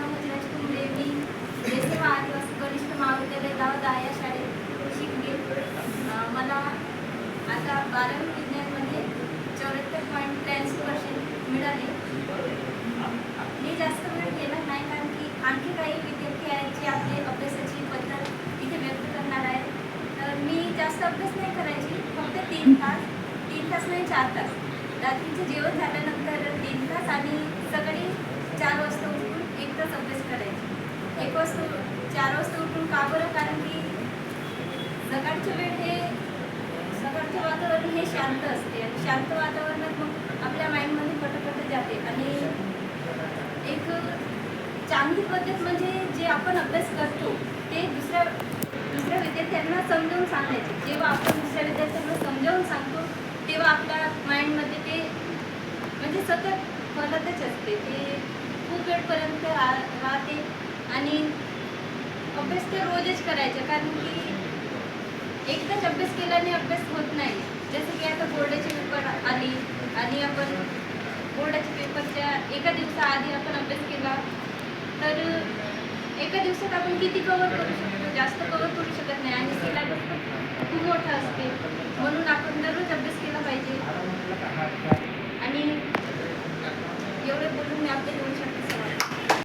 माझे नाव करुणा कुंबळे मी देसेवा आदिवासी कनिष्ठ महाविद्यालय गावात आहे या शाळेत शिकले मला आता बारावी विज्ञानमध्ये चौऱ्याहत्तर पॉईंट त्र्याऐंशी पर्सेंट मिळाले मी जास्त वेळ गेला नाही कारण की आणखी काही विद्यार्थी आहेत जे आपले अभ्यासाची पद्धत इथे व्यक्त करणार आहे तर मी जास्त अभ्यास नाही करायची फक्त तीन तास तीन तास नाही चार तास. रात्रीचं जेवण झाल्यानंतर तीन तास आणि सकाळी चार वाजता उठून एक तास अभ्यास करायची एक वाजता चार वाजता उठून का बरं? कारण की सकाळच्या वेळ हे सकाळचं वातावरण हे शांत असते आणि शांत वातावरणात मग आपल्या माइंडमध्ये पटपट जाते. आणि एक चांगली पद्धत म्हणजे जे आपण अभ्यास करतो ते दुसऱ्या दुसऱ्या विद्यार्थ्यांना समजावून सांगायचे. जेव्हा आपण दुसऱ्या विद्यार्थ्यांना समजावून सांगतो तेव्हा आपल्या माइंडमध्ये ते म्हणजे सतत फलतच असते. ते खूप वेळपर्यंत अभ्यास तर रोजच करायचा कारण की एकदाच अभ्यास केल्याने अभ्यास होत नाही. जसं की आता बोर्डाचे पेपर आली आणि आपण बोर्डाच्या पेपरच्या एका दिवसाआधी आपण अभ्यास केला तर एका दिवसात आपण किती कवर करू शकतो? जास्त कवर करू शकत नाही आणि सिलेबस पण खूप मोठा असते. म्हणून आपण दररोज अभ्यास केला पाहिजे. आणि एवढं बोलून मी आपल्या